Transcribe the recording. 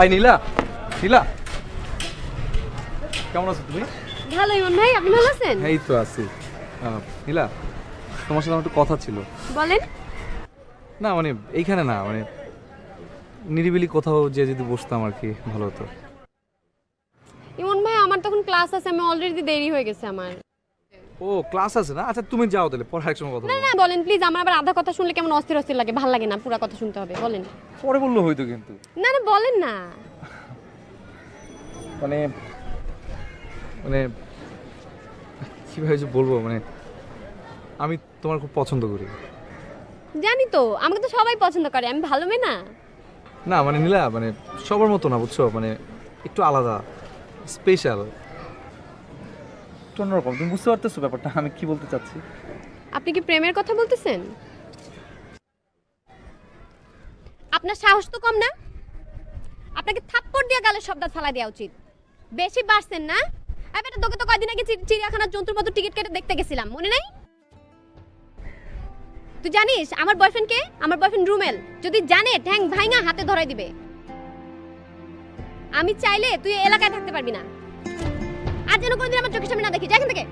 I নীলা। নীলা। কেমন আছো তুমি? ভালো ইমন ভাই আপনি ভালো আছেন? এই তো আছি। আহ, নীলা তোমার সাথে আমার একটু কথা ছিল। বলেন। না মানে এইখানে না মানে নিরিবিলি কোথাও যে যদি বসতাম আর কি ভালো হতো। ইমন ভাই আমার তখন ক্লাস আছে আমি অলরেডি দেরি হয়ে গেছে আমার। ও ক্লাস আছে না? আচ্ছা তুমি যাও তাহলে পরে একসময় কথা না না বলেন প্লিজ আমার আবার আধা কথা শুনলে কেমন অস্থির অস্থির লাগে ভালো লাগে না পুরো কথা শুনতে হবে বলেন। পরে বলল হয়তো কিন্তু। না না বলেন না। মানে মানে কীভাবে যে বলব মানে আমি তোমার খুব পছন্দ করি। জানি তো আমাকে তো সবাই পছন্দ করে আমি ভালো মেয়ে না। না মানে নীলা মানে সবার মতো না বুঝছ? মানে একটু আলাদা স্পেশাল অন্যরকম। তুমি বুঝতে পারতেছো ব্যাপারটা, আমি কি বলতে চাচ্ছি? আপনি কি প্রেমের কথা বলতেছেন? আপনার সাহস তো কম না? আপনাকে থাপ্পড় দিয়ে গালে শব্দ দেওয়া উচিত। বেশি বাড়ছেন না? তোকে তো কয়দিন আগে চিড়িয়াখানার জন্তুর মতো টিকিট কেটে দেখতে গেছিলাম, মনে নাই? তুই জানিস, আমার বয়ফ্রেন্ড কে? আমার বয়ফ্রেন্ড রুমেল। যদি জানে, ঠ্যাং ভাইঙা হাতে ধরাই দিবে। আমি চাইলে তুই এলাকায় থাকতে পারবি না। আর যেন কোনোদিন আমার চোখের সামনে না দেখি। যাই এখান থেকে।